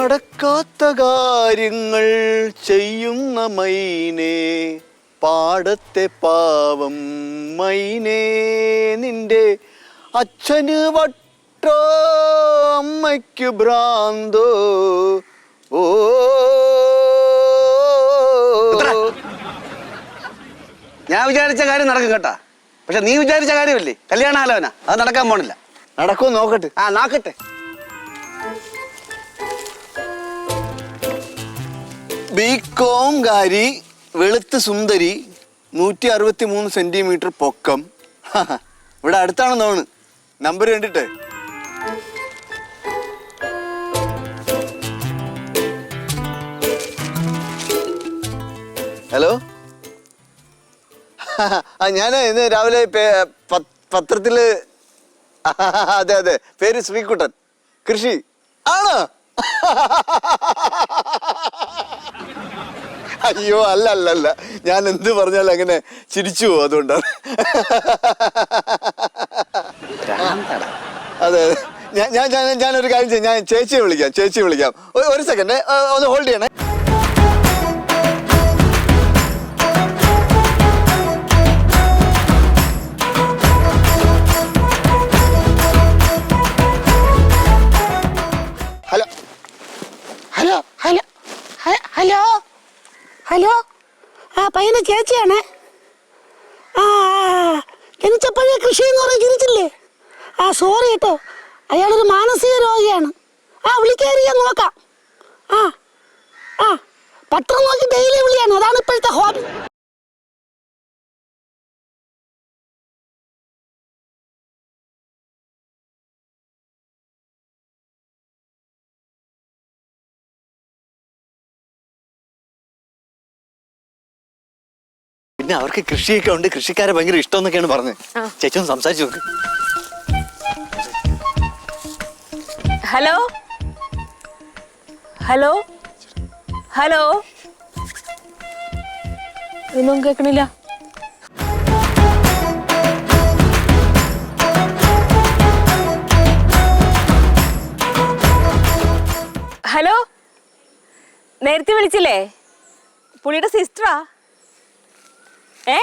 നടക്കാത്ത കാര്യങ്ങൾ ചെയ്യുന്ന മൈനേ പാടത്തെ പാവം മൈനേ നിന്റെ അച്ഛന് വട്ടോ അമ്മയ്ക്ക് ഭ്രാന്തോ. ഓ. ഞാൻ വിചാരിച്ച കാര്യം നടക്കും കേട്ടാ. പക്ഷെ നീ വിചാരിച്ച കാര്യമല്ലേ? കല്യാണാലോചന. അത് നടക്കാൻ പോണില്ല. നടക്കും നോക്കട്ടെ. ആ നാക്കട്ടെ. ബികോംകാരി വെളുത്ത് സുന്ദരി നൂറ്റി അറുപത്തി മൂന്ന് സെന്റിമീറ്റർ പൊക്കം ഇവിടെ അടുത്താണ് തോന്നുന്നു. നമ്പർ കണ്ടിട്ട്. ഹലോ? ആ ഞാൻ ഇന്ന് രാവിലെ പത്രത്തിൽ അതെ അതെ. പേര് ശ്രീകുട്ടൻ. കൃഷി. ആണോ? അയ്യോ അല്ല അല്ല അല്ല ഞാൻ എന്ത് പറഞ്ഞാലും അങ്ങനെ ചിരിച്ചു പോകും അതുകൊണ്ടാണ്. അതെ. ഞാൻ ഞാൻ- ഞാനൊരു കാര്യം ചെയ്യാം. ഞാൻ ചേച്ചിയെ വിളിക്കാം ചേച്ചിയെ വിളിക്കാം. ഒരു സെക്കൻഡ് ഒന്ന് ഹോൾഡ് ചെയ്യണേ. ഹലോ? ആ പയ്യനെ ചേച്ചിയാണ്. ആ ജനിച്ചപ്പോഴേ കൃഷി എന്ന് പറഞ്ഞ് ജനിച്ചില്ലേ ആ സോറി കേട്ടോ. അയാളൊരു മാനസിക രോഗിയാണ്. ആ വിളിക്കേറിയ നോക്കാം. ആ ആ. പത്രം നോക്കി ഡെയിലി വിളിയാണ്. അതാണ് ഇപ്പോഴത്തെ ഹോബി പിന്നെ അവർക്ക് കൃഷിയൊക്കെ ഉണ്ട്. കൃഷിക്കാരെ ഭയങ്കര ഇഷ്ടം എന്നൊക്കെയാണ് പറഞ്ഞത്. ചേച്ചി ഒന്ന് സംസാരിച്ചു നോക്ക്. ഹലോ? ഹലോ? ഹലോ? ഒന്നും കേൾക്കണില്ല ഹലോ? നേരത്തെ വിളിച്ചില്ലേ? പുള്ളിയുടെ സിസ്റ്ററാ? ഏ?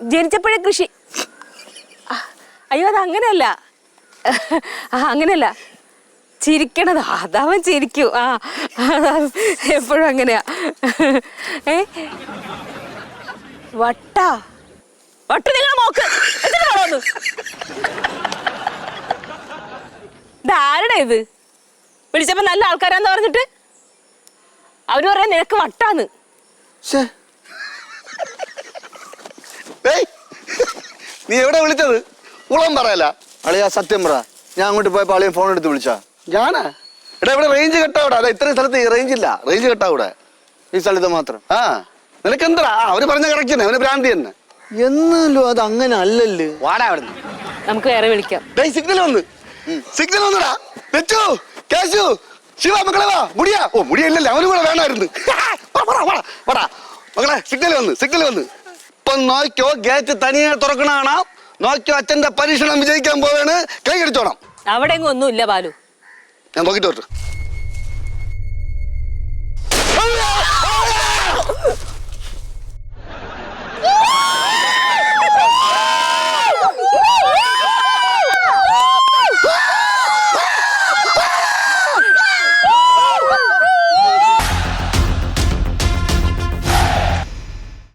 ജനിച്ചപ്പോഴേ കൃഷി. അയ്യോ അത് അങ്ങനെയല്ല അങ്ങനെയല്ല. ചിരിക്കണത്. അതവൻ ചിരിക്കൂ. ആ എപ്പോഴും അങ്ങനെയാ. ഏ? വട്ട. വട്ട നിങ്ങൾ നോക്ക് ഇതാരുടെ ഇത് വിളിച്ചപ്പോ നല്ല ആൾക്കാരാന്ന് പറഞ്ഞിട്ട്? അവർ പറയാൻ നിനക്ക് വട്ടാന്ന്. ഏയ്, നീ എവിടെ വിളിച്ചത്? ഉളം പറയല. അളിയാ സത്യം പറ. ഞാൻ അങ്ങോട്ട് പോയപ്പോ അളിയൻ ഫോൺ എടുത്ത് വിളിച്ചാ. ഞാനാ? എടാ ഇവിടെ റേഞ്ച് കെട്ടാവിടെ അതാ ഇത്രയും സ്ഥലത്ത് റേഞ്ച് ഇല്ല. റേഞ്ച് കെട്ടാവിടെ ഈ സ്ഥലത്ത് മാത്രം. ആ. നിനക്ക് എന്താ അവർ പറഞ്ഞ കറക്റ്റ് തന്നെ. അവന് ഭ്രാന്തി തന്നെ. എന്നാലും അത് അങ്ങനെ അല്ലല്ലോ. വാടാ അവിടെ നമുക്ക് വേറെ വിളിക്കാം. ഡേയ് സിഗ്നൽ വന്ന്. സിഗ്നൽ വന്നടാ. വെച്ചു കേശു ശിവ മക്കളെ വാ. മുടിയാ. ഓ മുടിയല്ലല്ലേ. അവനും കൂടെ വേണമായിരുന്നു. വാ, വാടാ, വാടാ, വാടാ. മക്കളെ സിഗ്നൽ വന്ന്. സിഗ്നൽ വന്ന്. ഇപ്പൊ നോക്കിയോ ഗേറ്റ് തനിയെ തുറക്കണാണ്. നോക്കിയോ അച്ഛന്റെ പരീക്ഷണം വിജയിക്കാൻ പോവാണ്. കൈ കടിച്ചോണം. അവിടെ എങ്ങും ഒന്നുമില്ല ബാലു. ഞാൻ നോക്കിട്ട് വരട്ടെ.